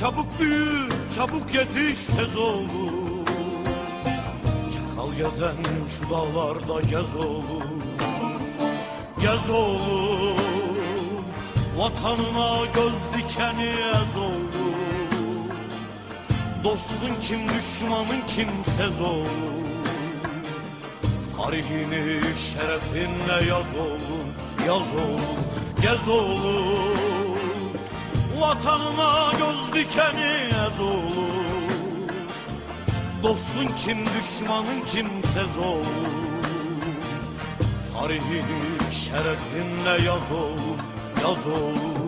Çabuk büyü, çabuk yetiş tez oğlum Çakal gezen şu dağlarda gez oğlum Gez oğlum Vatanına göz dikeni ez oğlum Dostun kim düşmanın kimsez oğlum Tarihini şerefinle yaz oğlum Yaz oğlum, gez oğlum Vatanına göz dikeni ez oğlum Dostun kim düşmanın kimsez oğlum Tarihini şerefinle yaz oğlum Yaz oğlum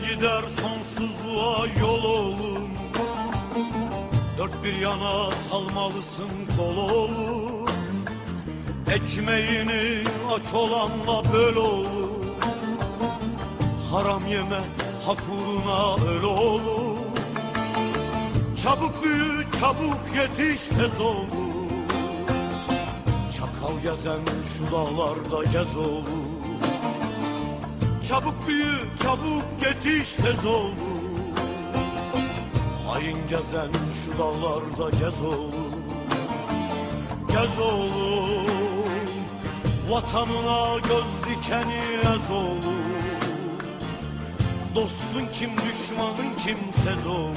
gider sonsuzluğa yol oğlum. Dört bir yana salmalısın kol oğlum. Ekmeğini aç olanla böl oğlum. Haram yeme hak uğruna öl oğlum. Çabuk büyü çabuk yetiş tez oğlum Çakal gezen şu dağlarda gez oğlum Çabuk büyü, çabuk yetiş tez oğlum Hain gezen şu dağlarda gez oğlum Gez oğlum Vatanına göz dikeni ez oğlum Dostun kim düşmanın kimsez oğlum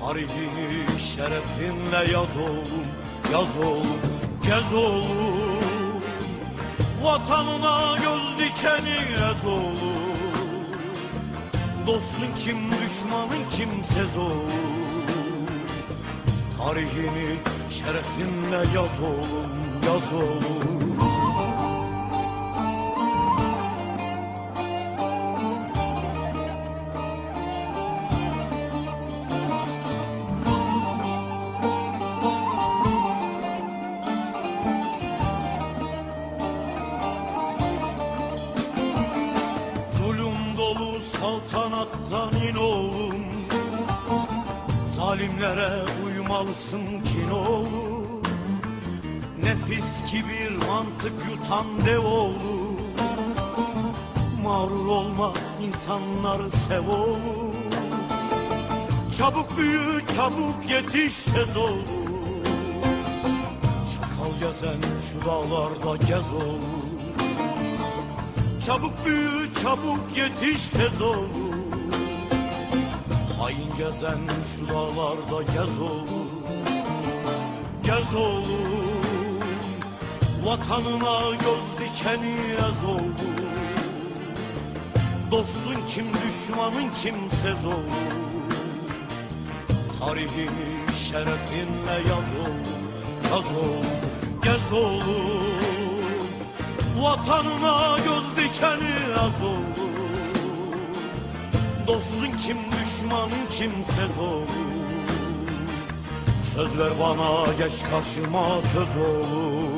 Tarihini şerefinle yaz oğlum Yaz oğlum, gez oğlum Vatanına göz dikeni ez oğlum Dostun kim düşmanın kimsez oğlum Tarihini şerefinle yaz oğlum Yaz oğlum Zalimlere uymalısın kin oğlum Nefis kibir mantık yutan dev oğlum Mağrur olma insanları sev oğlum Çabuk büyü çabuk yetiş tez oğlum Çakal gezen şu dağlarda gez oğlum Çabuk büyü çabuk yetiş tez oğlum Hain gezen şu dağlarda gez oğlum Gez oğlum. Vatanına göz dikeni ez oğlum. Dostun kim düşmanın kimsez oğlum. Tarihini şerefinle yaz oğlum Yaz oğlum gez oğlum. Vatanına göz dikeni az oğlum Dostun kim düşmanın kimsez oğlum Söz ver bana geç karşıma söz oğlum